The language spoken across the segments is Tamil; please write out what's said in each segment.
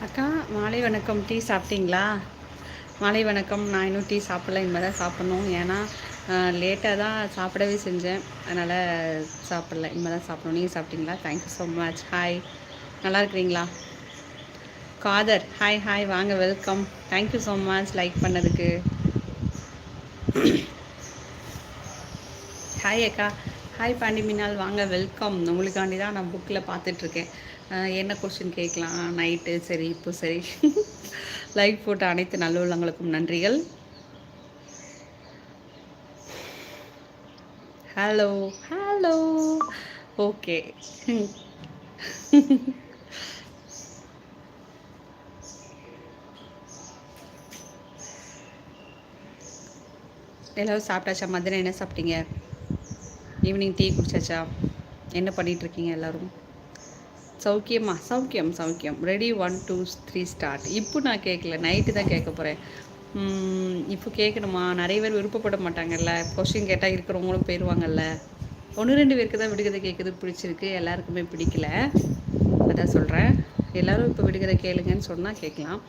அக்கா மாலை வணக்கம். டீ சாப்பிட்டீங்களா? மாலை வணக்கம். நான் இன்னும் டீ சாப்பிடல. இனிமேல் தான் சாப்பிட்ணும். ஏன்னா லேட்டாக தான் சாப்பிடவே செஞ்சேன். அதனால் சாப்பிடல. இனிமேல் தான் சாப்பிடணும். நீங்கள் சாப்பிட்டீங்களா? தேங்க்யூ ஸோ மச் ஹாய் நல்லா இருக்கிறீங்களா? காதர். ஹாய் ஹாய் வாங்க welcome thank you so much like பண்ணதுக்கு. ஹாய் அக்கா. ஹாய் பாண்டி மினால் வாங்க வெல்கம் உங்களுக்காண்டி தான் நான் புக்கில் பார்த்துட்ருக்கேன். என்ன கொஸ்டின் கேட்கலாம்? நைட்டு சரி இப்போ சரி. லைக் போட்ட அனைத்து நல்ல உள்ளங்களுக்கும் நன்றிகள். ஹலோ ஹலோ ஓகே எல்லோரும் சாப்பிட்டாச்சா? மதியம் என்ன சாப்பிட்டீங்க? ஈவினிங் டீ குடிச்சாச்சா? என்ன பண்ணிகிட்ருக்கீங்க எல்லோரும்? சௌக்கியமா? சௌக்கியம் சௌக்கியம். Ready one two three start இப்போ நான் கேட்கல நைட்டு தான் கேட்க போகிறேன் இப்போ கேட்கணுமா நிறைய பேர் விருப்பப்பட மாட்டாங்கல்ல. கொஸ்டின் கேட்டால் இருக்கிறவங்களும் போயிடுவாங்கல்ல ஒன்று ரெண்டு பேருக்கு தான் விடுகதை கேட்குறது பிடிச்சிருக்கு. எல்லாருக்குமே பிடிக்கல. அதான் சொல்கிறேன் எல்லோரும் இப்போ விடுகதை கேளுங்கன்னு சொன்னால் கேட்கலாம்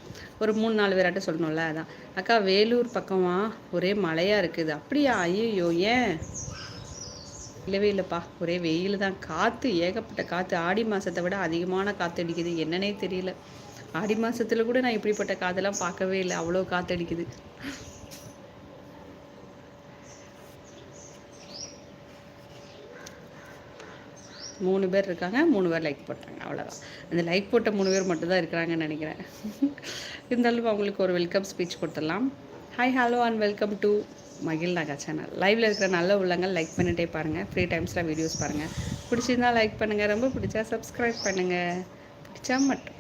ஒரு மூணு நாலு பேராட்ட சொல்லணும்ல அதான். அக்கா வேலூர் பக்கமாக ஒரே மழையாக இருக்குது. அப்படியா? ஐயோ ஏன்? இல்லவே இல்லைப்பா. ஒரே வெயில் தான் காற்று ஏகப்பட்ட காற்று ஆடி மாதத்தை விட அதிகமான காற்று அடிக்குது. என்னன்னே தெரியல. ஆடி மாதத்தில் கூட நான் இப்படிப்பட்ட காற்றெல்லாம் பார்க்கவே இல்லை. அவ்வளோ காற்று அடிக்குது. மூணு பேர் இருக்காங்க. மூணு பேர் லைக் போட்டாங்க. அவ்வளோதான் அந்த லைக் போட்ட மூணு பேர் மட்டும்தான் இருக்கிறாங்கன்னு நினைக்கிறேன். இருந்தாலும் அவங்களுக்கு ஒரு வெல்கம் ஸ்பீச் கொடுத்துடலாம். Hi hello and welcome to மகிழ் நகா சேனல் லைவில் இருக்கிற நல்ல உள்ளங்கள் லைக் பண்ணிட்டே பாருங்கள் ஃப்ரீ டைம்ஸில் வீடியோஸ் பாருங்கள் பிடிச்சிருந்தா லைக் பண்ணுங்கள் ரொம்ப பிடிச்சா சப்ஸ்கிரைப் பண்ணுங்கள் பிடிச்சா மட்டும்.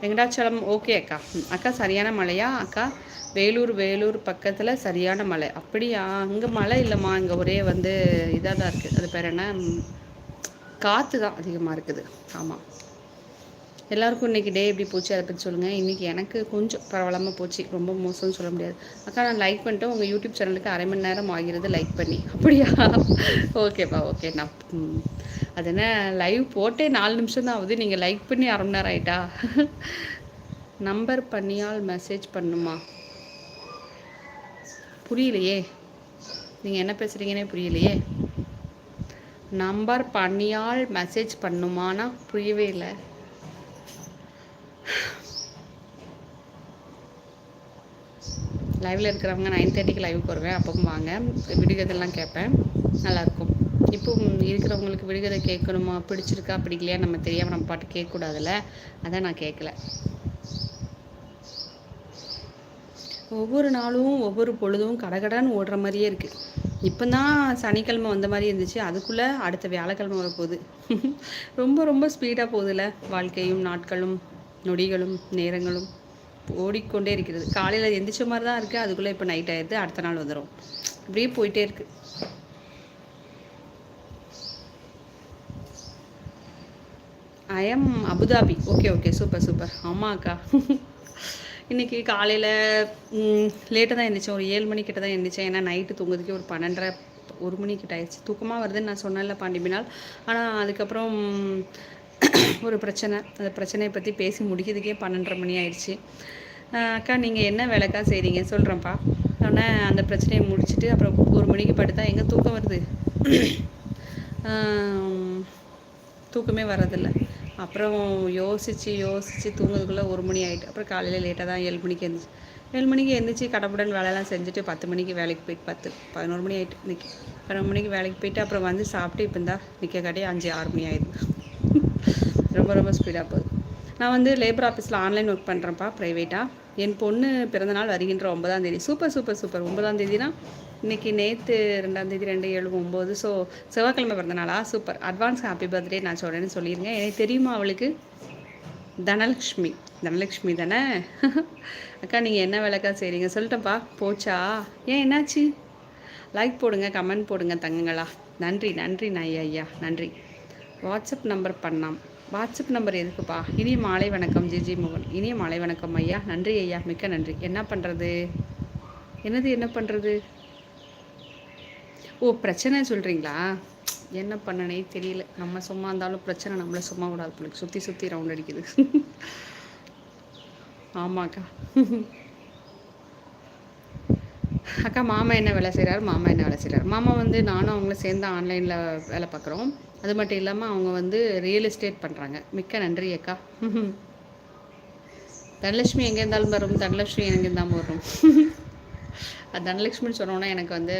வெங்கடாச்சலம் ஓகே அக்கா. அக்கா சரியான மழையா அக்கா வேலூர் வேலூர் பக்கத்தில் சரியான மழை அப்படியா? அங்கே மழை இல்லைம்மா. இங்கே ஒரே வந்து இதாக தான் இருக்குது அது பேர் என்ன? காற்று தான் அதிகமாக இருக்குது. ஆமாம் எல்லாருக்கும் இன்றைக்கி டே எப்படி போச்சு அதை பற்றி சொல்லுங்கள் இன்றைக்கி எனக்கு கொஞ்சம் பரவாயில்லாமல் போச்சு. ரொம்ப மோசம்னு சொல்ல முடியாது. அக்கா நான் லைக் பண்ணிட்டு உங்கள் யூடியூப் சேனலுக்கு அரை மணி நேரம் ஆகிறது லைக் பண்ணி. அப்படியா? ஓகேப்பா ஓகே நான் அது என்ன லைவ் போட்டே நாலு நிமிஷம் தான் ஆகுது. நீங்கள் லைக் பண்ணி அரை மணி நேரம் ஆயிட்டா? நம்பர் பண்ணியால் மெசேஜ் பண்ணுமா? புரியலையே. நீங்கள் என்ன பேசுகிறீங்கன்னே புரியலையே. நம்பர் பண்ணியால் மெசேஜ் பண்ணுமானா புரியவே இல்லை. லைவில் இருக்கிறவங்க நைன் தேர்ட்டிக்கு லைவுக்கு வருவேன் அப்பவும் வாங்க. விடுகதெல்லாம் கேட்பேன். நல்லாயிருக்கும். இப்போ இருக்கிறவங்களுக்கு விடுகதை கேட்கணுமா? பிடிச்சிருக்கா? பிடிக்கலையா? நம்ம தெரியாமல் நம்ம பாட்டு கேட்கக்கூடாதுல்ல. அதான் நான் கேட்கல. ஒவ்வொரு நாளும் ஒவ்வொரு பொழுதும் கடகடான்னு ஓடுற மாதிரியே இருக்குது இப்போ தான் சனிக்கிழமை வந்த மாதிரி இருந்துச்சு. அதுக்குள்ளே அடுத்த வியாழக்கிழமை வரப்போகுது. ரொம்ப ரொம்ப ஸ்பீடாக போகுதுல்ல வாழ்க்கையும் நாட்களும். நொடிகளும் நேரங்களும் ஓடிக்கொண்டே இருக்கிறது. காலையில் எந்திரிச்ச மாதிரி தான் இருக்குது அதுக்குள்ளே இப்போ நைட் ஆயிடுது. அடுத்த நாள் வந்துடும் அப்படியே போயிட்டே இருக்கு. I'm Abu Dhabi okay okay super super ஆமாம் அக்கா. இன்றைக்கி காலையில் லேட்டாக தான் எழுந்திரிச்சேன் ஒரு ஏழு மணிக்கிட்ட தான் எழுந்திரிச்சேன் ஏன்னா நைட்டு தூங்குறதுக்கே ஒரு பன்னெண்டரை ஒரு மணிக்கிட்ட ஆயிடுச்சு. தூக்கமாக வருதுன்னு நான் சொன்னேன்ல பாண்டிமினால் ஆனால் அதுக்கப்புறம் ஒரு பிரச்சனை. அந்த பிரச்சனையை பற்றி பேசி முடிக்கிறதுக்கே பன்னெண்டரை மணி ஆயிடுச்சு. அக்கா நீங்கள் என்ன வேலைக்கா செய்கிறீங்க சொல்கிறேன்ப்பா ஆனால் அந்த பிரச்சனையை முடிச்சுட்டு அப்புறம் ஒரு மணிக்கு படுத்தா எங்கே தூக்கம் வருது? தூக்கமே வர்றதில்ல. அப்புறம் யோசித்து யோசித்து தூங்குறதுக்குள்ளே ஒரு மணி ஆகிட்டு அப்புறம் காலையில் லேட்டாக தான் ஏழு மணிக்கு எழுந்துச்சு ஏழு மணிக்கு எழுந்திரிச்சி கடப்புடன் வேலையெல்லாம் செஞ்சுட்டு பத்து மணிக்கு வேலைக்கு போயிட்டு பத்து பதினோரு மணி ஆகிட்டு இன்றைக்கி பதினொரு மணிக்கு வேலைக்கு போயிட்டு அப்புறம் வந்து சாப்பிட்டு இப்போ இருந்தால் நிற்க காட்டி அஞ்சு ஆறு மணி ஆயிடுது. ரொம்ப ரொம்ப ஸ்பீடாக போகுது. நான் வந்து லேபர் ஆஃபீஸில் ஆன்லைன் ஒர்க் பண்ணுறேன்ப்பா ப்ரைவேட்டாக என் பொண்ணு பிறந்தநாள் வருகின்ற ஒன்பதாம் தேதி. சூப்பர் சூப்பர் சூப்பர் ஒன்பதாம் தேதினா இன்றைக்கி நேற்று ரெண்டாம் தேதி ரெண்டு ஏழு ஒம்பது. ஸோ செவ்வாய்க்கிழமை பிறந்தநாளா சூப்பர் அட்வான்ஸ் ஹாப்பி பர்த்டே நான் சொல்கிறேன்னு சொல்லியிருக்கேன் எனக்கு தெரியுமா அவளுக்கு? தனலக்ஷ்மி. தனலக்ஷ்மி தானே? அக்கா நீங்கள் என்ன வேலைக்கா செய்கிறீங்க சொல்லிட்டேன்ப்பா. போச்சா? ஏன் என்னாச்சு? லைக் போடுங்க கமெண்ட் போடுங்க தங்கங்களா. நன்றி நன்றி நான் ஐயா. ஐயா நன்றி. வாட்ஸ்அப் நம்பர் பண்ணாம். வாட்ஸ்அப் நம்பர் எதுக்குப்பா? இனிய மாலை வணக்கம் ஜிஜி மோகன். இனிய மாலை வணக்கம் ஐயா. நன்றி ஐயா. மிக்க நன்றி. என்ன பண்ணுறது என்னது என்ன பண்ணுறது ஓ பிரச்சனை சொல்கிறீங்களா என்ன பண்ணனே தெரியல. நம்ம சும்மா இருந்தாலும் பிரச்சனை நம்மளை சும்மா விடாது பிள்ளைக்கு சுற்றி சுற்றி ரவுண்ட் அடிக்குது. ஆமாக்கா. அக்கா மாமா என்ன வேலை செய்கிறாரு மாமா என்ன வேலை செய்கிறாரு மாமா வந்து நானும் அவங்களும் சேர்ந்து ஆன்லைனில் வேலை பார்க்குறோம். அது மட்டும் இல்லாமல் அவங்க வந்து ரியல் எஸ்டேட் பண்ணுறாங்க மிக்க நன்றி அக்கா. தனலட்சுமி எங்கே இருந்தாலும் வரும். தனலட்சுமி எங்கே இருந்தாலும் வரும். அது தனலட்சுமின்னு சொன்னோன்னா எனக்கு வந்து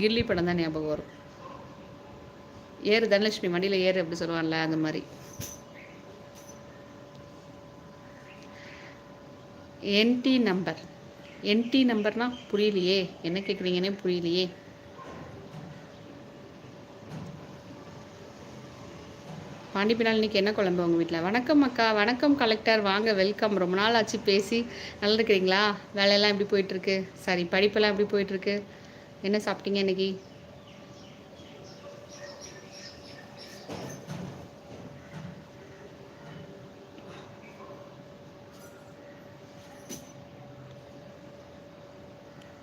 கில்லி படம் தான் ஞாபகம் வரும். ஏறு தனலட்சுமி வண்டியில் ஏறு அப்படி சொல்லுவான்ல அந்த மாதிரி. என்டி நம்பர் என்டி நம்பர்னால் புரியலையே. என்ன கேட்குறீங்கன்னே புரியலையே. பாண்டிப்பினால் இன்னைக்கு என்ன குழம்பு உங்கள் வீட்டில் வணக்கம் அக்கா வணக்கம் கலெக்டர். வாங்க வெல்கம். ரொம்ப நாள் ஆச்சு பேசி. நல்லா இருக்கிறீங்களா வேலையெல்லாம் எப்படி போயிட்டுருக்கு? சரி படிப்பெல்லாம் எப்படி போயிட்டுருக்கு? என்ன சாப்பிட்டீங்க இன்னைக்கு?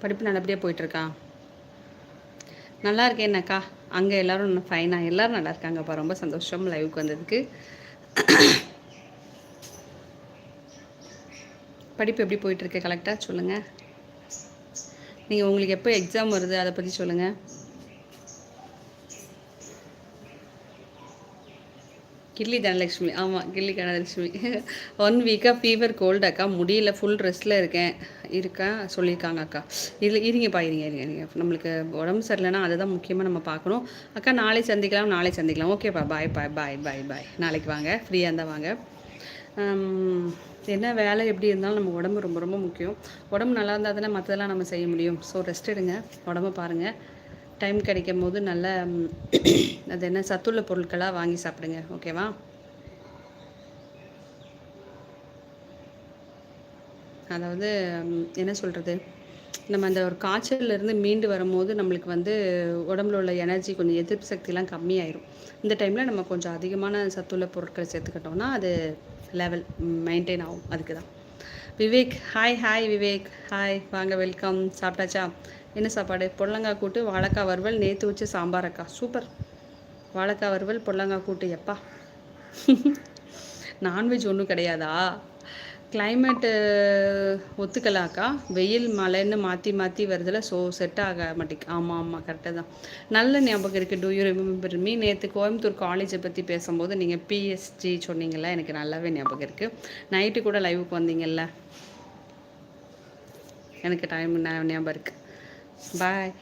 படிப்பு நல்லபடியாக போயிட்டுருக்கா? நல்லா இருக்கேன்னாக்கா அங்கே எல்லோரும் ஃபைனாக எல்லோரும் நல்லா இருக்காங்கப்பா ரொம்ப சந்தோஷம் லைவுக்கு வந்ததுக்கு. படிப்பு எப்படி போயிட்டுருக்கு கலெக்டாக சொல்லுங்கள் நீங்கள் உங்களுக்கு எப்போ எக்ஸாம் வருது அதை பற்றி சொல்லுங்கள் கில்லி தனலட்சுமி ஆமாம் கில்லி கனலட்சுமி ஒன் வீக்காக ஃபீவர் கோல்டு அக்கா. முடியல ஃபுல் ரெஸ்ட்டில் இருக்கேன். இருக்கேன் சொல்லியிருக்காங்க அக்கா. இதில் இருங்கப்பா இருங்க இருங்க இருங்க. நம்மளுக்கு உடம்பு சரியில்லைன்னா அதை தான் முக்கியமாக நம்ம பார்க்கணும். அக்கா நாளை சந்திக்கலாம் நாளை சந்திக்கலாம். ஓகேப்பா பாய் பாய் பாய் பாய் பாய் நாளைக்கு வாங்க ஃப்ரீயாக இருந்தால் வாங்க. என்ன வேலை எப்படி இருந்தாலும் நம்ம உடம்பு ரொம்ப ரொம்ப முக்கியம். உடம்பு நல்லா இருந்தால் தானே மற்றதெல்லாம் நம்ம செய்ய முடியும். ஸோ ரெஸ்ட் எடுங்க. உடம்ப பாருங்கள் டைம் கிடைக்கும் போது நல்ல அது என்ன சத்துள்ள பொருட்களாக வாங்கி சாப்பிடுங்க. ஓகேவா அதாவது என்ன சொல்கிறது நம்ம அந்த ஒரு காய்ச்சல்லேருந்து மீண்டு வரும்போது நம்மளுக்கு வந்து உடம்புல உள்ள எனர்ஜி கொஞ்சம் எதிர்ப்பு சக்திலாம் கம்மியாயிரும். இந்த டைமில் நம்ம கொஞ்சம் அதிகமான சத்துள்ள பொருட்களை சேர்த்துக்கிட்டோம்னா அது லெவல் மெயின்டைன் ஆகும். அதுக்கு தான் Vivek hi hi Vivek. Hi வாங்க வெல்கம் சாப்பிட்டாச்சா? என்ன சாப்பாடு? பொடலங்காய் கூட்டு வாழைக்காய் வறுவல் நேற்று வச்சு சாம்பார் அக்கா சூப்பர். வாழைக்காய் வறுவல் பொடலங்காய் கூட்டு எப்பா? நான்வெஜ் ஒன்றும் கிடையாதா? கிளைமேட்டு ஒத்துக்கலாக்கா? வெயில் மழைன்னு மாற்றி மாற்றி வருதில் ஸோ செட் ஆக மாட்டேங்க. ஆமாம் ஆமாம் கரெக்டாக தான். நல்ல ஞாபகம் இருக்குது டூ யூ ரிமெம்பர் மீ நேற்று கோயம்புத்தூர் காலேஜை பற்றி பேசும்போது நீங்கள் பிஎஸ்ஜி சொன்னீங்கல்ல எனக்கு நல்லாவே ஞாபகம் இருக்குது நைட்டு கூட லைவுக்கு வந்தீங்கல்ல? எனக்கு டைம் ஞாபகம் இருக்குது பாய்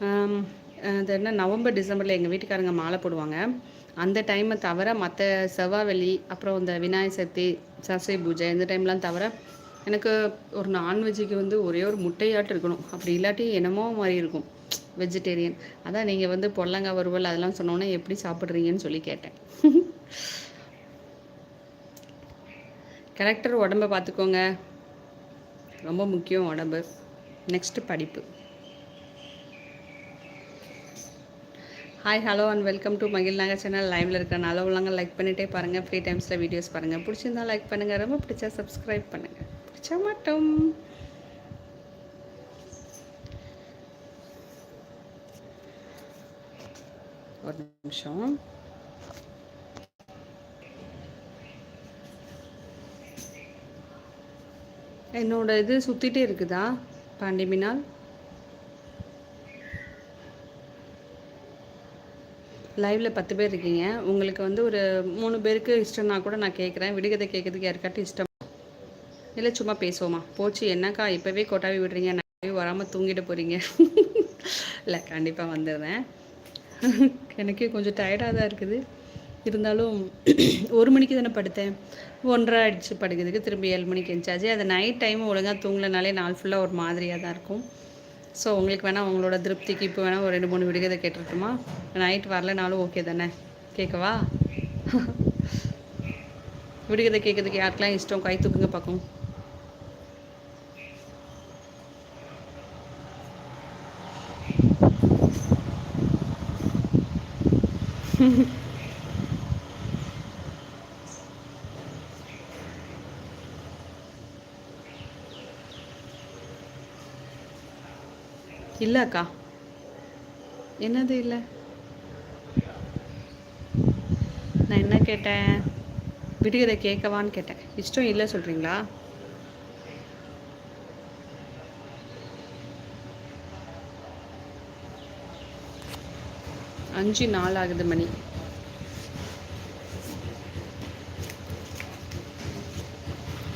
um, uh, அது என்ன நவம்பர் டிசம்பரில் எங்கள் வீட்டுக்காரங்க மாலை போடுவாங்க. அந்த டைமை தவிர மற்ற செவ்வாய் அப்புறம் இந்த விநாயகர் சதுர்த்தி சரஸ்வதி பூஜை இந்த டைம்லாம் தவிர எனக்கு ஒரு நான்வெஜ்ஜுக்கு வந்து ஒரே ஒரு முட்டையாட்டு இருக்கணும். அப்படி இல்லாட்டி என்னமோ மாதிரி இருக்கும். வெஜிடேரியன் அதான் நீங்கள் வந்து பொல்லங்காய் வறுவல் அதெல்லாம் சொன்னோன்னே எப்படி சாப்பிட்றீங்கன்னு சொல்லி கேட்டேன். கரெக்டர் உடம்பை பார்த்துக்கோங்க ரொம்ப முக்கியம் உடம்பு. நெக்ஸ்ட்டு படிப்பு. Hi hello and welcome to மகிழ் நாங்கள் சேனல் லைவில் இருக்கிற உள்ளவங்க லைக் பண்ணிகிட்டே பாருங்கள் ஃப்ரீ டைம்ஸில் வீடியோஸ் பாருங்கள் பிடிச்சிருந்தா லைக் பண்ணுங்கள் ரொம்ப பிடிச்சா சப்ஸ்கிரைப் பண்ணுங்கள் பிடிச்சா மாட்டோம். ஒரு நிமிஷம். என்னோட இது சுற்றிட்டே இருக்குதா பாண்டிமினால்? லைவில் பத்து பேர் இருக்கீங்க. உங்களுக்கு வந்து ஒரு மூணு பேருக்கு இஷ்டம்னா கூட நான் கேட்குறேன் விடுகதை கேட்கறதுக்கு யாருக்காட்டும் இஷ்டம். இல்லை சும்மா பேசுவோமா? போச்சு என்னக்கா? இப்போவே கொட்டாவி விடுறீங்க. நான் வராமல் தூங்கிட்டு போகிறீங்க இல்லை கண்டிப்பாக வந்துடுறேன். எனக்கே கொஞ்சம் டயர்டாக தான் இருக்குது. இருந்தாலும் ஒரு மணிக்கு தானே படுத்தேன். ஒன்றரை அடிச்சு படுக்கிறதுக்கு. திரும்பி ஏழு மணிக்கு எழுந்தாச்சு அது நைட் டைம் ஒழுங்காக தூங்கலனாலே நாள் ஃபுல்லாக ஒரு மாதிரியாக தான் இருக்கும். ஸோ உங்களுக்கு வேணால் உங்களோட திருப்திக்கு இப்போ வேணால் ஒரு ரெண்டு மூணு விடுகதை கேட்டுருட்டுமா நைட் வரலனாலும் ஓகே தானே? கேட்கவா? விடுகதை கேட்கறதுக்கு யாருக்கெல்லாம் இஷ்டம்? கை தூக்குங்க பார்க்கும் இல்லை அக்கா என்னது இல்லை? நான் என்ன கேட்டேன்? விடுகதை கேட்கவான்னு கேட்டேன். இஷ்டம் இல்லை சொல்கிறீங்களா அஞ்சு நாள் ஆகுது மணி.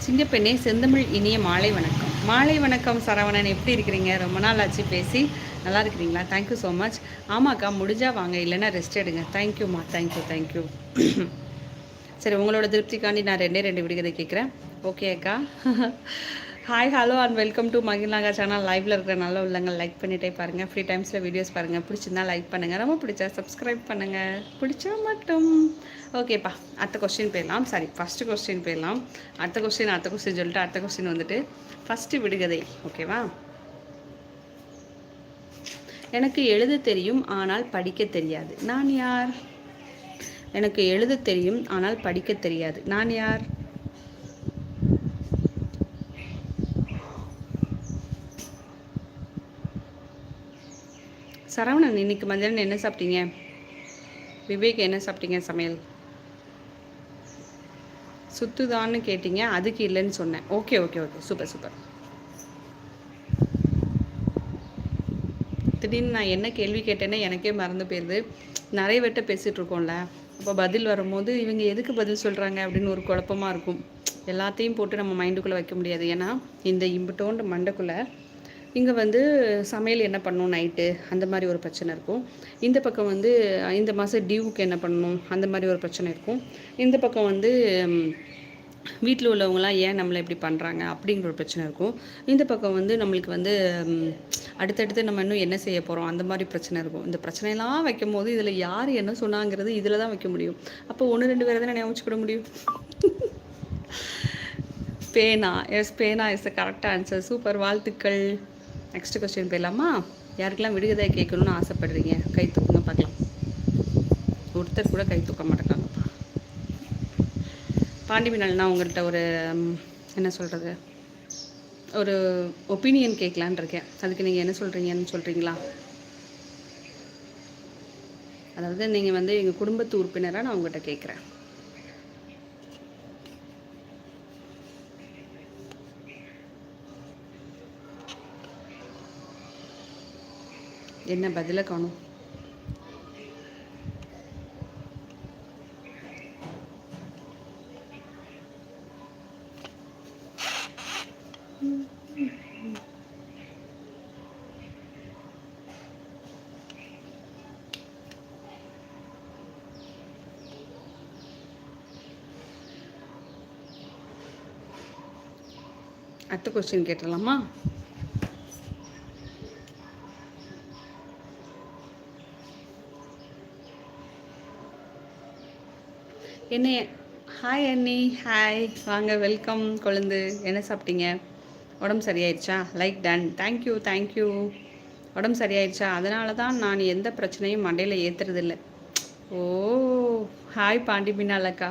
சிங்கப்பெண்ணே செந்தமிழ் இனிய மாலை வணக்கம். மாலை வணக்கம் சரவணன் எப்படி இருக்கிறீங்க? ரொம்ப நாள் ஆச்சு பேசி. நல்லா இருக்கிறீங்களா? தேங்க்யூ ஸோ மச் ஆமாக்கா முடிஞ்சா வாங்க. இல்லைன்னா ரெஸ்ட் எடுங்க. தேங்க்யூம்மா தேங்க்யூ தேங்க்யூ சரி உங்களோட திருப்திக்காண்டி நான் ரெண்டே ரெண்டு விடுகதை கேட்குறேன். ஓகே அக்கா. Hi hello and welcome to Magizhnaga channel லைவில் இருக்கிற நல்ல உள்ளங்கள் லைக் பண்ணிட்டே பாருங்கள் ஃப்ரீ டைம்ஸில் வீடியோஸ் பாருங்கள் பிடிச்சிருந்தா லைக் பண்ணுங்கள் ரொம்ப பிடிச்சா சப்ஸ்கிரைப் பண்ணுங்கள் பிடிச்சா மட்டும். ஓகேப்பா அடுத்த கொஸ்டின் போயிடலாம். சாரி ஃபஸ்ட்டு கொஸ்டின் போயிடலாம். அடுத்த கொஸ்டின் அடுத்த கொஸ்டின் சொல்லிட்டு அடுத்த கொஸ்டின் வந்துட்டு ஃபஸ்ட்டு விடுகதை ஓகேவா எனக்கு எழுத தெரியும் ஆனால் படிக்க தெரியாது. நான் யார்? எனக்கு எழுத தெரியும் ஆனால் படிக்க தெரியாது. நான் யார்? சரவணன் இன்னைக்கு மத்தியானம் என்ன சாப்பிட்டீங்க? விவேக் என்ன சாப்பிட்டீங்க சமையல்? சுத்துதான்னு கேட்டீங்க அதுக்கு இல்லைன்னு சொன்னேன். Okay okay okay super super. திடீர்னு நான் என்ன கேள்வி கேட்டேன்னா எனக்கே மறந்து போயிடுது நிறைய வட்ட பேசிகிட்டு இருக்கோம்ல. அப்போ பதில் வரும்போது இவங்க எதுக்கு பதில் சொல்கிறாங்க அப்படின்னு ஒரு குழப்பமாக இருக்கும். எல்லாத்தையும் போட்டு நம்ம மைண்டுக்குள்ளே வைக்க முடியாது. ஏன்னா இந்த இம்புட்டோண்டு மண்டைக்குள்ளே இங்கே வந்து சமையல் என்ன பண்ணணும் நைட்டு அந்த மாதிரி ஒரு பிரச்சனை இருக்கும். இந்த பக்கம் வந்து இந்த மாதம் டியூவுக்கு என்ன பண்ணணும்? அந்த மாதிரி ஒரு பிரச்சனை இருக்கும். இந்த பக்கம் வந்து வீட்டில் உள்ளவங்களாம் ஏன் நம்மளை இப்படி பண்ணுறாங்க அப்படிங்கிற ஒரு பிரச்சனை இருக்கும். இந்த பக்கம் வந்து நம்மளுக்கு வந்து அடுத்தடுத்து நம்ம இன்னும் என்ன செய்ய போகிறோம் அந்த மாதிரி பிரச்சனை இருக்கும். இந்த பிரச்சனையெல்லாம் வைக்கும் போது இதில் யார் என்ன சொன்னாங்கிறது இதில் தான் வைக்க முடியும். அப்போ ஒன்று ரெண்டு பேரை தானே ஞாபகம் முடியும்? பேனா எஸ் பேனா is the correct answer super. வாழ்த்துக்கள். நெக்ஸ்ட் கொஸ்டின் போயிடலாமா? யாருக்கெல்லாம் விடுகதை கேட்கணும்னு ஆசைப்படுறீங்க? கை தூக்குங்க பார்க்கலாம். ஒருத்தர் கூட கை தூக்க மாட்டேங்காங்கப்பா பாண்டிமினல் நான் உங்கள்கிட்ட ஒரு என்ன சொல்கிறது ஒரு ஒப்பீனியன் கேட்கலான் இருக்கேன். அதுக்கு நீங்கள் என்ன சொல்கிறீங்கன்னு சொல்கிறீங்களா அதாவது நீங்கள் வந்து எங்கள் குடும்பத்து உறுப்பினராக நான் உங்கள்கிட்ட கேட்குறேன். என்ன பதில காணும் அடுத்த கொஸ்டின் கேட்டுடலாமா? என்ன ஹாய் அண்ணி ஹாய் வாங்க வெல்கம் கொழுந்து. என்ன சாப்பிட்டீங்க? உடம்பு சரியாயிடுச்சா? Like ton thank you thank you உடம்பு சரியாயிடுச்சா? அதனால தான் நான் எந்த பிரச்சனையும் மண்டையில் ஏற்றுறதில்ல ஓ ஹாய் பாண்டி பின்னாலக்கா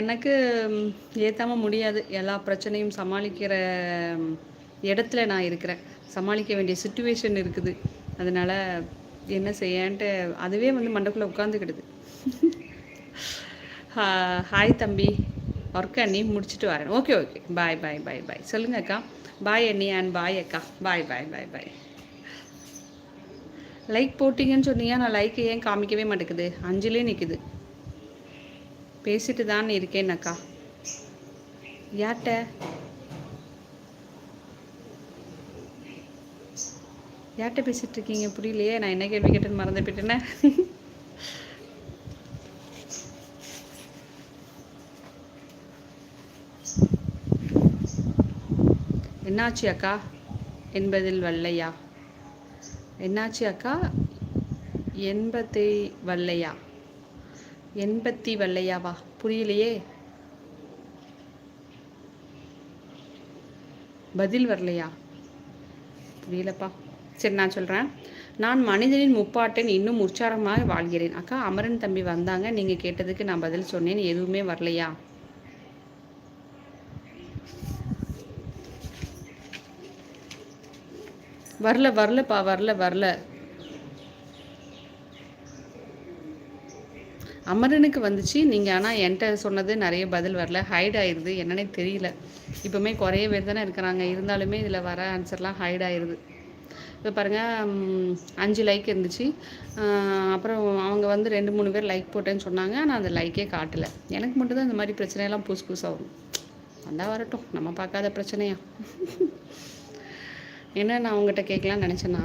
எனக்கு ஏற்றாமல் முடியாது. எல்லா பிரச்சனையும் சமாளிக்கிற இடத்துல நான் இருக்கிறேன். சமாளிக்க வேண்டிய சுச்சுவேஷன் இருக்குது. அதனால் என்ன செய்யன்ட்டு அதுவே வந்து மண்டக்குள்ளே உட்காந்துக்கிடுது ஹாய் தம்பி. ஒர்க் அண்ணி முடிச்சுட்டு வரேன். ஓகே ஓகே பாய் பாய் பாய் பாய் சொல்லுங்க அக்கா. பாய் அண்ணி அண்ட் பாய் அக்கா. பாய் பாய் பாய் பாய் லைக் போட்டிங்கன்னு சொன்னீங்க நான் லைக் ஏன் காமிக்கவே மாட்டேங்குது? அஞ்சுலே நிற்குது பேசிட்டு தான் இருக்கேன் அக்கா. யார்கிட்ட யார்கிட்ட பேசிகிட்டு இருக்கீங்க? புரியலையே. நான் என்ன கேள்வி கேட்டேன்னு மறந்து போயிட்டேனே. என்னாச்சு அக்கா? என்பதில் வல்லையா? என்னாச்சு அக்கா? எண்பத்தி வல்லையா? எண்பத்தி வல்லையாவா? புரியலையே. பதில் வரலையா? புரியலப்பா. சரி நான் சொல்கிறேன் நான் மனிதனின் முப்பாட்டன் இன்னும் உற்சாரமாக வாழ்கிறேன். அக்கா அமரன் தம்பி வந்தாங்க. நீங்கள் கேட்டதுக்கு நான் பதில் சொன்னேன். எதுவுமே வரலையா? வரல வரலப்பா வரல வரல. அமரனுக்கு வந்துச்சு. நீங்கள் ஆனால் என்கிட்ட சொன்னது நிறைய பதில் வரல. ஹைட் ஆயிடுது என்னன்னே தெரியல. இப்போவுமே குறைய பேர் தானே இருக்கிறாங்க. இருந்தாலுமே இதில் வர ஆன்சர்லாம் ஹைட் ஆயிடுது இப்போ பாருங்கள் அஞ்சு லைக் இருந்துச்சு. அப்புறம் அவங்க வந்து ரெண்டு மூணு பேர் லைக் போட்டேன்னு சொன்னாங்க. ஆனால் அந்த லைக்கே காட்டலை. எனக்கு மட்டும்தான் இந்த மாதிரி பிரச்சனையெல்லாம் புதுசு புதுசாக வரும். வந்தால் வரட்டும். நம்ம பார்க்காத பிரச்சனையா? என்ன நான் உங்கள்கிட்ட கேட்கலான்னு நினச்சேன்னா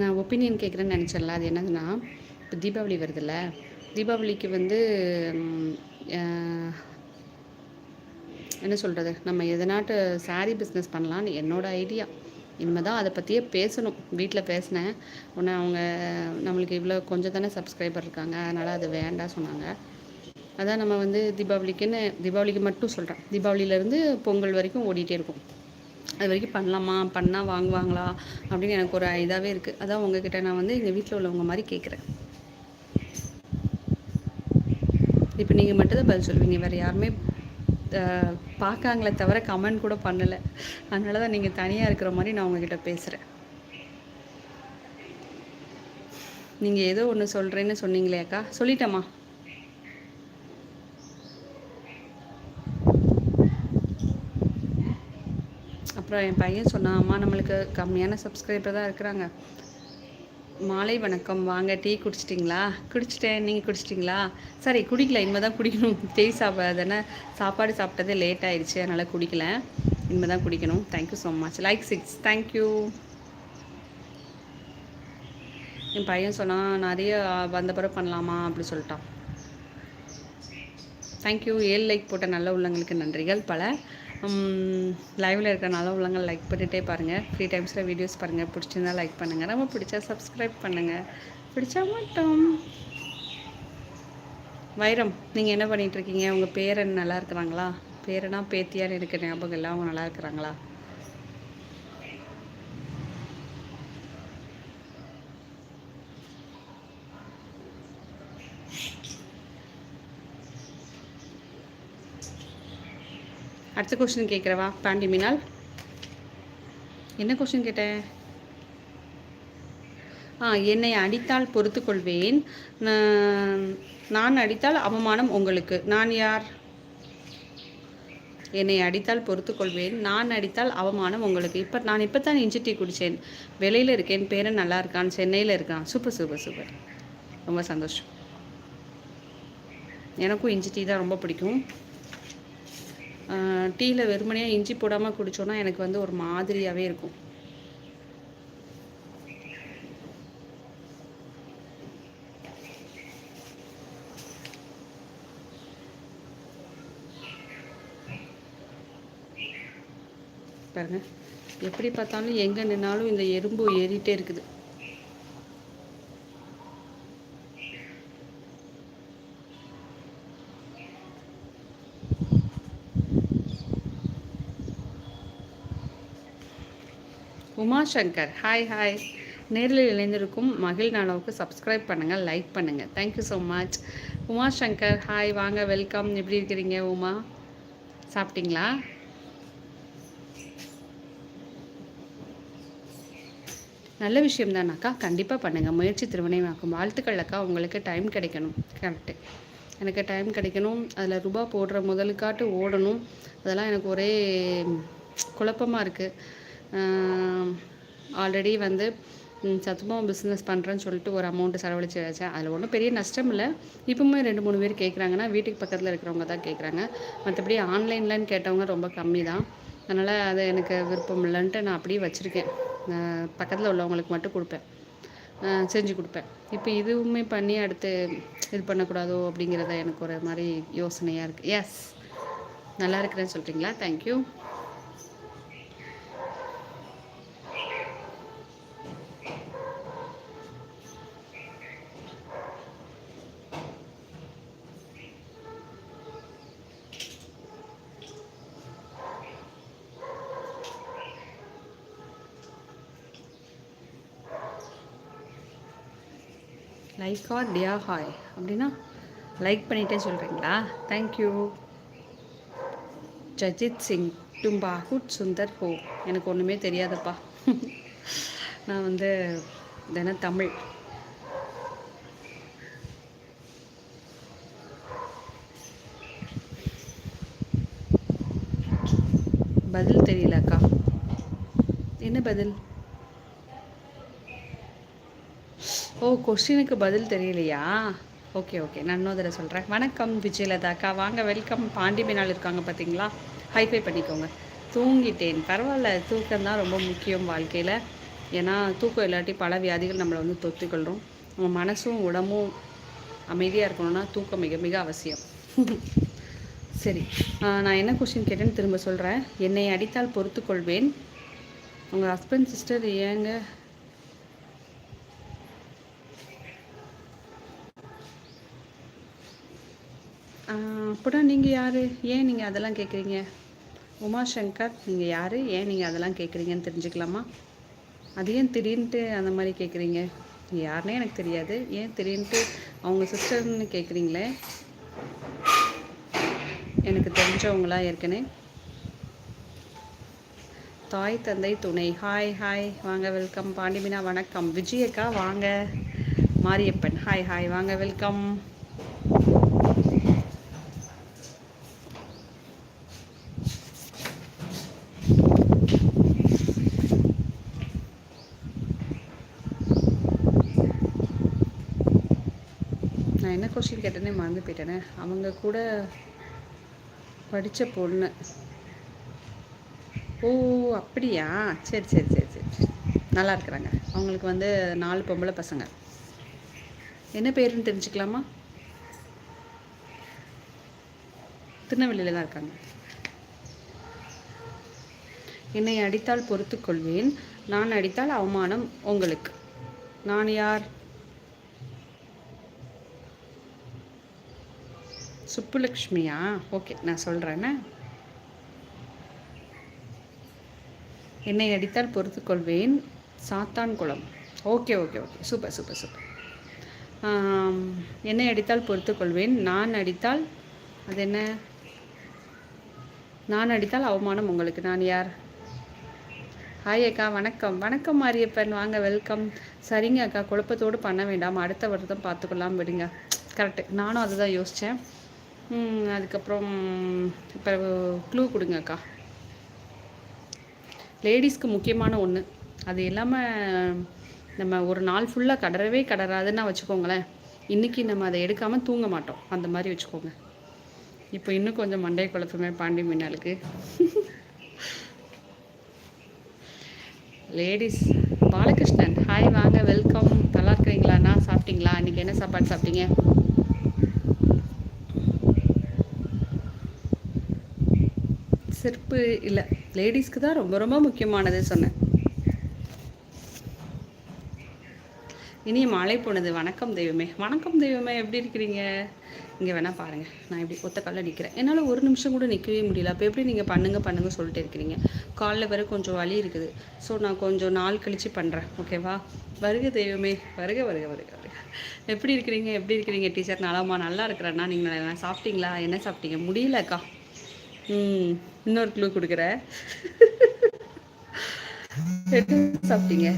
நான் ஒப்பீனியன் கேட்குறேன்னு நினச்சேன்ல அது என்னதுன்னா இப்போ தீபாவளி வருதுல்ல தீபாவளிக்கு வந்து என்ன சொல்கிறது நம்ம எதனாட்டு சாரீ பிஸ்னஸ் பண்ணலான்னு என்னோடய ஐடியா இனிமேல் தான் அதை பற்றியே பேசணும். வீட்டில் பேசினேன். உடனே அவங்க நம்மளுக்கு இவ்வளோ கொஞ்சம் தானே சப்ஸ்கிரைபர் இருக்காங்க அதனால் அது வேண்டாம் சொன்னாங்க. அதான் நம்ம வந்து தீபாவளிக்குன்னு தீபாவளிக்கு மட்டும் சொல்கிறேன் தீபாவளியிலேருந்து பொங்கல் வரைக்கும் ஓடிட்டே இருக்கும். அது வரைக்கும் பண்ணலாமா? பண்ணால் வாங்குவாங்களா? அப்படின்னு எனக்கு ஒரு இதாகவே இருக்குது அதான் உங்ககிட்ட நான் வந்து எங்கள் வீட்டில் உள்ளவங்க மாதிரி கேட்குறேன் இப்போ நீங்கள் மட்டும்தான் பதில் சொல்லுவீங்க வேறு யாருமே பார்க்காங்களே தவிர கமெண்ட் கூட பண்ணலை. அதனால தான் நீங்கள் தனியாக இருக்கிற மாதிரி நான் உங்ககிட்ட பேசுகிறேன் நீங்கள் ஏதோ ஒன்று சொல்கிறேன்னு சொன்னீங்களே அக்கா. சொல்லிட்டேம்மா. அப்புறம் என் பையன் சொன்னான் அம்மா நம்மளுக்கு கம்மியான சப்ஸ்கிரைபர் தான் இருக்கிறாங்க. மாலை வணக்கம். வாங்க டீ குடிச்சிட்டிங்களா? குடிச்சிட்டேன். நீங்கள் குடிச்சிட்டிங்களா? சரி குடிக்கல. இனிமே தான் குடிக்கணும். டீ சாப்பிடாதானே சாப்பாடு சாப்பிட்டதே லேட் ஆயிடுச்சு. அதனால் குடிக்கல. இனிமே தான் குடிக்கணும் thank you so much like six thank you என் பையன் சொன்னான் நிறைய வந்த பிறகு பண்ணலாமா? அப்படி சொல்லிட்டான். தேங்க்யூ ஏழு லைக் போட்ட நல்ல உள்ளங்களுக்கு நன்றிகள். பல லைவில் இருக்கிற நல்ல உள்ளங்கள் லைக் பண்ணிகிட்டே பாருங்கள் ஃப்ரீ டைம்ஸில் வீடியோஸ் பாருங்கள் பிடிச்சிருந்தா லைக் பண்ணுங்கள் ரொம்ப பிடிச்சா சப்ஸ்கிரைப் பண்ணுங்கள் பிடிச்சா மட்டும். வைரம் நீங்கள் என்ன பண்ணிகிட்ருக்கீங்க உங்கள் பேரன் நல்லா இருக்கிறாங்களா? பேரனா பேத்தியான்னு இருக்க ஞாபகம் இல்லை. அவங்க நல்லா இருக்கிறாங்களா? அடுத்த கொஸ்டின் கேட்குறவா? பாண்டி மீனால் என்ன கொஸ்டின் கேட்டேன் ஆ என்னை அடித்தால் பொறுத்து கொள்வேன் நான் அடித்தால் அவமானம் உங்களுக்கு. நான் யார்? என்னை அடித்தால் பொறுத்து கொள்வேன் நான் அடித்தால் அவமானம் உங்களுக்கு. இப்போ நான் இப்போ தான் இஞ்சி டீ குடித்தேன் வெளியில் இருக்கேன். பேரன் நல்லா இருக்கான். சென்னையில் இருக்கான். Super super super. ரொம்ப சந்தோஷம். எனக்கும் இஞ்சி டீ தான் ரொம்ப பிடிக்கும். டீயில் வெறுமனையாக இஞ்சி போடாமல் குடித்தோன்னா எனக்கு வந்து ஒரு மாதிரியாகவே இருக்கும். பாருங்க. எப்படி பார்த்தாலும் எங்கே நின்னாலும் இந்த எறும்பு ஏறிட்டே இருக்குது. உமாசங்கர். ஹாய் ஹாய் நேரில் இணைந்திருக்கும் மகிழ் நாளாவுக்கு சப்ஸ்கிரைப் பண்ணுங்கள் லைக் பண்ணுங்கள் thank you so much Umashankar hi வாங்க வெல்கம் எப்படி இருக்கிறீங்க உமா? சாப்பிட்டீங்களா? நல்ல விஷயம் தானாக்கா கண்டிப்பாக பண்ணுங்கள் முயற்சி திருவினைவாக்கும் வாழ்த்துக்கள் அக்கா. உங்களுக்கு டைம் கிடைக்கணும். கரெக்டு எனக்கு டைம் கிடைக்கணும். அதில் ரூபா போடுற முதலுக்காட்டு ஓடணும். அதெல்லாம் எனக்கு ஒரே குழப்பமாக இருக்குது ஆல்ரெடி வந்து சத்துமாவு பிஸ்னஸ் பண்ணுறேன்னு சொல்லிட்டு ஒரு அமௌண்ட்டு செலவழிச்சு வச்சேன். அதில் ஒன்றும் பெரிய நஷ்டம் இல்லை. இப்போவுமே ரெண்டு மூணு பேர் கேட்குறாங்கன்னா வீட்டுக்கு பக்கத்தில் இருக்கிறவங்க தான் கேட்குறாங்க மற்றபடி ஆன்லைன்லன்னு கேட்டவங்க ரொம்ப கம்மி தான். அதனால் அது எனக்கு விருப்பம் இல்லைன்ட்டு நான் அப்படியே வச்சுருக்கேன். பக்கத்தில் உள்ளவங்களுக்கு மட்டும் கொடுப்பேன். செஞ்சு கொடுப்பேன். இப்போ இதுவுமே பண்ணி அடுத்து இது பண்ணக்கூடாதோ அப்படிங்கிறத எனக்கு ஒரு மாதிரி யோசனையாக இருக்குது எஸ் நல்லா இருக்கிறேன்னு சொல்கிறீங்களா தேங்க்யூ லைக் ஆர் டியா ஹாய் அப்படின்னா லைக் பண்ணிட்டே சொல்கிறீங்களா தேங்க்யூ ஜஜித் சிங் டும் பாகுட் சுந்தர் ஹோ எனக்கு ஒன்றுமே தெரியாதப்பா. நான் வந்து தினம் தமிழ் பதில் தெரியலக்கா. என்ன பதில்? கொஸ்டினுக்கு பதில் தெரியலையா? Okay okay. நான் இன்னொரு சொல்கிறேன் வணக்கம் விஜயலதாக்கா. வாங்க வெல்கம். பாண்டி மீனால் இருக்காங்க பார்த்தீங்களா? ஹைஃபை பண்ணிக்கோங்க. தூங்கிட்டேன். பரவாயில்ல தூக்கம் தான் ரொம்ப முக்கியம் வாழ்க்கையில். ஏன்னா தூக்கம் இல்லாட்டி பல வியாதிகள் நம்மளை வந்து தொத்துக்கொள்கிறோம் நம்ம மனசும் உடம்பும் அமைதியாக இருக்கணும்னா தூக்கம் மிக மிக அவசியம். சரி. நான் என்ன கொஷின் கேட்டேன்னு திரும்ப சொல்கிறேன் என்னை அடித்தால் பொறுத்துக்கொள்வேன். உங்கள் ஹஸ்பண்ட் சிஸ்டர் ஏங்க? அப்படின்னா நீங்கள் யார்? ஏன் நீங்கள் அதெல்லாம் கேட்குறீங்க உமாசங்கர் நீங்கள் யார்? ஏன் நீங்கள் அதெல்லாம் கேட்குறீங்கன்னு தெரிஞ்சுக்கலாமா? அது ஏன் திடீர்னுட்டு அந்த மாதிரி கேட்குறீங்க யாருன்னே எனக்கு தெரியாது. ஏன் திடீர்னுட்டு அவங்க சிஸ்டர்னு கேட்குறீங்களே எனக்கு தெரிஞ்சவங்களா ஏற்கனவே? தாய் தந்தை துணை. ஹாய் ஹாய் வாங்க வெல்கம் பாண்டிமினா வணக்கம். விஜயக்கா வாங்க. மாரியப்பன். ஹாய் ஹாய் வாங்க வெல்கம் கொஸ்டின் கேட்டேனே மறந்து போயிட்டேனே. அவங்க கூட படித்த பொண்ணு. ஓ அப்படியா? சரி சரி சரி சரி. நல்லா இருக்கிறாங்க. அவங்களுக்கு வந்து நாலு பொம்பளை பசங்க. என்ன பேருன்னு தெரிஞ்சுக்கலாமா? திருநெல்வேலியில் தான் இருக்காங்க. என்னை அடித்தால் பொறுத்துக்கொள்வேன் நான் அடித்தால் அவமானம் உங்களுக்கு. நான் யார்? சுப்புலக்ஷ்மியா? ஓகே நான் சொல்கிறேன்னே என்னை அடித்தால் பொறுத்துக்கொள்வேன். Sathankulam. Okay okay okay. Super super super. என்னை அடித்தால் பொறுத்துக்கொள்வேன். நான் அடித்தால் அது என்ன? நான் அடித்தால் அவமானம் உங்களுக்கு. நான் யார்? ஹாய் அக்கா. வணக்கம். வணக்கம் மாரியப்பன். வாங்க வெல்கம் சரிங்க அக்கா. குழப்பத்தோடு பண்ண வேண்டாம். அடுத்த வருடம் பார்த்துக்கலாம் விடுங்க. கரெக்டு நானும் அதுதான் யோசித்தேன் அதுக்கப்புறம் இப்போ க்ளூ கொடுங்கக்கா லேடிஸ்க்கு முக்கியமான ஒன்று அது இல்லாமல் நம்ம ஒரு நாள் ஃபுல்லாக கடறவே கடறாதுன்னா வச்சுக்கோங்களேன். இன்றைக்கி நம்ம அதை எடுக்காமல் தூங்க மாட்டோம். அந்த மாதிரி வச்சுக்கோங்க. இப்போ இன்னும் கொஞ்சம் மண்டை குழப்பமே பாண்டி மீனாளுக்கு லேடிஸ் பாலகிருஷ்ணன். ஹாய் வாங்க வெல்கம் நல்லா இருக்கிறீங்களாண்ணா சாப்பிட்டீங்களா? இன்றைக்கி என்ன சாப்பாடு சாப்பிட்டீங்க? செருப்பு இல்லை. லேடிஸ்க்கு தான் ரொம்ப ரொம்ப முக்கியமானது சொன்னேன். இனிய மாலை போனது. வணக்கம் தெய்வமே. வணக்கம் தெய்வமே எப்படி இருக்கிறீங்க? இங்கே வேணால் பாருங்கள் நான் இப்படி ஒத்த காலில் நிற்கிறேன் என்னால் ஒரு நிமிஷம் கூட நிற்கவே முடியல. அப்போ எப்படி நீங்கள் பண்ணுங்கள் பண்ணுங்கள் சொல்லிட்டு இருக்கிறீங்க. காலில் வேறு கொஞ்சம் வலி இருக்குது. ஸோ நான் கொஞ்சம் நாள் கழித்து பண்ணுறேன் ஓகேவா வருக தெய்வமே. வருக வருக வருக வருக. எப்படி இருக்கிறீங்க? எப்படி இருக்கிறீங்க? டீச்சர் நலமா? நல்லா இருக்கிறேன்னா நீங்கள் சாப்பிட்டீங்களா? என்ன சாப்பிட்டீங்க? முடியலக்கா ம் இன்னொரு க்ளூ கொடுக்குறேன் சாப்பிட்டீங்க.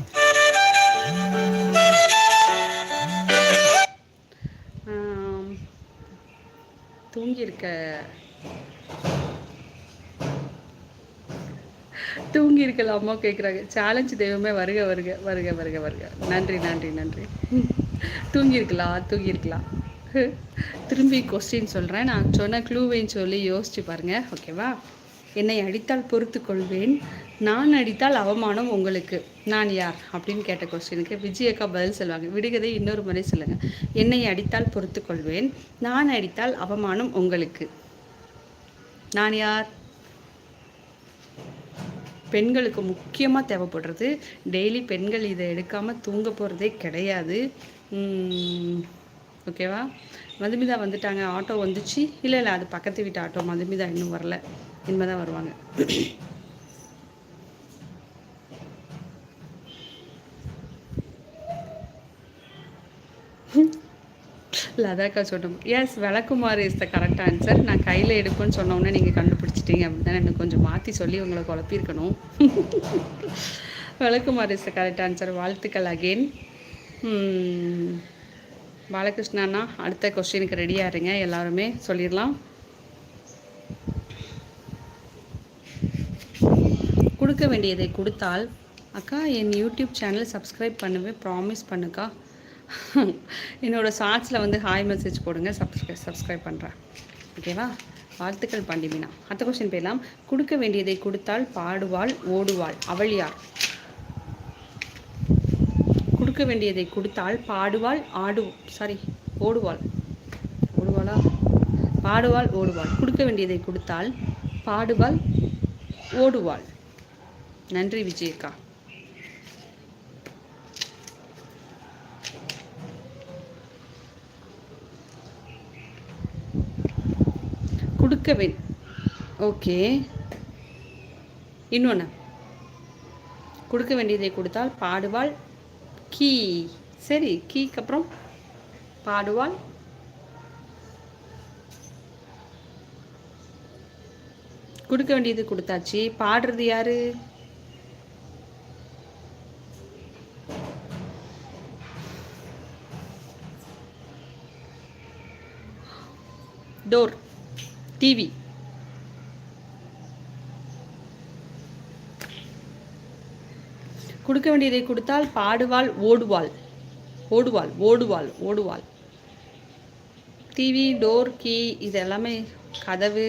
தூங்கியிருக்க. தூங்கி இருக்கலாமோ கேட்குறாங்க சேலஞ்சு தெய்வமே வருக வருக வருக வருக வருக. நன்றி நன்றி நன்றி. தூங்கியிருக்கலாம் தூங்கியிருக்கலாம். திரும்பி கொஸ்டின் சொல்கிறேன் நான் சொன்ன க்ளூவைன்னு சொல்லி யோசிச்சு பாருங்கள் ஓகேவா என்னை அடித்தால் பொறுத்து கொள்வேன். நான் அடித்தால் அவமானம் உங்களுக்கு. நான் யார்? அப்படின்னு கேட்ட கொஸ்டினுக்கு விஜயக்கா பதில் சொல்லுவாங்க. விடுகதை இன்னொரு முறை சொல்லுங்கள் என்னை அடித்தால் பொறுத்து கொள்வேன். நான் அடித்தால் அவமானம் உங்களுக்கு. நான் யார்? பெண்களுக்கு முக்கியமாக தேவைப்படுறது. டெய்லி பெண்கள் இதை எடுக்காமல் தூங்க போகிறதே கிடையாது. ஓகேவா? மதுமிதா வந்துட்டாங்க ஆட்டோ வந்துச்சு. இல்லை இல்லை அது பக்கத்து வீட்டு ஆட்டோ. மதுமிதா இன்னும் வரல. இனிமேல் தான் வருவாங்க. இல்லை அதாக்கா சொன்னோம் எஸ் விளக்குமாறு இஸ் த கரெக்ட் ஆன்சர் நான் கையில் எடுப்பேன்னு சொன்னோன்னே நீங்கள் கண்டுபிடிச்சிட்டீங்க அப்படின்னு எனக்கு கொஞ்சம் மாற்றி சொல்லி உங்களை குழப்பியிருக்கணும். விளக்குமாறு இஸ் த கரெக்ட் ஆன்சர் வாழ்த்துக்கள் அகெயின் பாலகிருஷ்ணா அடுத்த கொஸ்டினுக்கு ரெடியாக இருங்க. எல்லாருமே சொல்லிடலாம். கொடுக்க வேண்டியதை கொடுத்தால் அக்கா என் யூடியூப் சேனல் சப்ஸ்கிரைப் பண்ணுவேன் ப்ராமிஸ் பண்ணுக்கா? என்னோடய ஷார்ட்ஸில் வந்து ஹாய் மெசேஜ் போடுங்க. சப்ஸ்கிரை சப்ஸ்கிரைப் பண்ணுறேன் ஓகேவா வாழ்த்துக்கள் பாண்டிமினா. அடுத்த கொஸ்டின் போயிடலாம். கொடுக்க வேண்டியதை கொடுத்தால் பாடுவாள் ஓடுவாள். அவள் யார்? கொடுக்க வேண்டியதை கொடுத்தால் பாடுவாள் ஆடு சாரி ஓடுவாள். ஓடுவாளா? பாடுவாள் ஓடுவாள். கொடுக்க வேண்டியதை கொடுத்தால் பாடுவாள் ஓடுவாள். நன்றி விஜயக்கா. கொடுக்க வே ஓகே. இன்னொன்று கொடுக்க வேண்டியதை கொடுத்தால் பாடுவாள் கீ. சரி கீக்கு அப்புறம் பாடுவாள். கொடுக்க வேண்டியது கொடுத்தாச்சு. பாடுறது யாரு? Door TV. கொடுக்க வேண்டியதை கொடுத்தால் பாடுவாள் ஓடுவாள். ஓடுவாள் ஓடுவாள் ஓடுவாள். டிவி டோர் கீ இது எல்லாமே கதவு.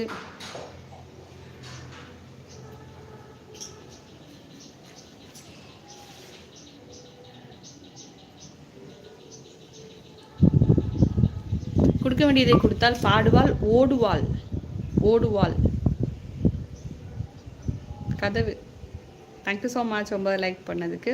கொடுக்க வேண்டியதை கொடுத்தால் பாடுவாள் ஓடுவாள். ஓடுவாள். கதவு. தேங்க்யூ ஸோ மச் ரொம்ப லைக் பண்ணதுக்கு.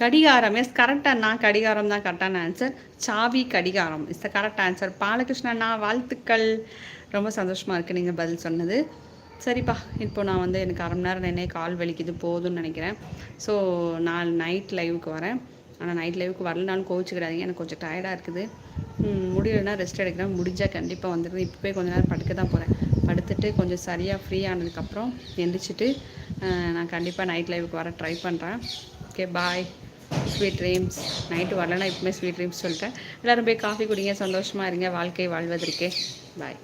கடிகாரம் எஸ் கரெக்டாண்ணா கடிகாரம் தான் கரெக்டான ஆன்சர் சாவி கடிகாரம் இஸ் த கரெக்ட் ஆன்சர் பாலகிருஷ்ணண்ணா வாழ்த்துக்கள். ரொம்ப சந்தோஷமாக இருக்குது நீங்கள் பதில் சொன்னது. சரிப்பா இப்போ நான் வந்து எனக்கு அரை மணி நேரம் நினைே கால் வலிக்குது போதும்னு நினைக்கிறேன். ஸோ நான் நைட் லைவுக்கு வரேன். ஆனால் நைட் லைவுக்கு வரலனாலும் கோவிச்சுக்கிறாதீங்க எனக்கு கொஞ்சம் டயர்டாக இருக்குது. முடியலன்னா ரெஸ்ட் எடுக்கிறேன். முடிஞ்சால் கண்டிப்பாக வந்துடுது இப்போ போய் கொஞ்சம் நேரம் படுக்க தான் போகிறேன் படுத்துட்டு கொஞ்சம் சரியாக ஃப்ரீ ஆனதுக்கப்புறம் எந்திரிச்சிட்டு நான் கண்டிப்பாக நைட் லைவுக்கு வர ட்ரை பண்ணுறேன் okay bye sweet dreams night வரலன்னா இப்போமே ஸ்வீட் ட்ரீம்ஸ் சொல்லிட்டேன். எல்லோரும் போய் காஃபி குடிங்க. சந்தோஷமாக இருங்க. வாழ்க்கை வாழ்வதற்கே. பாய்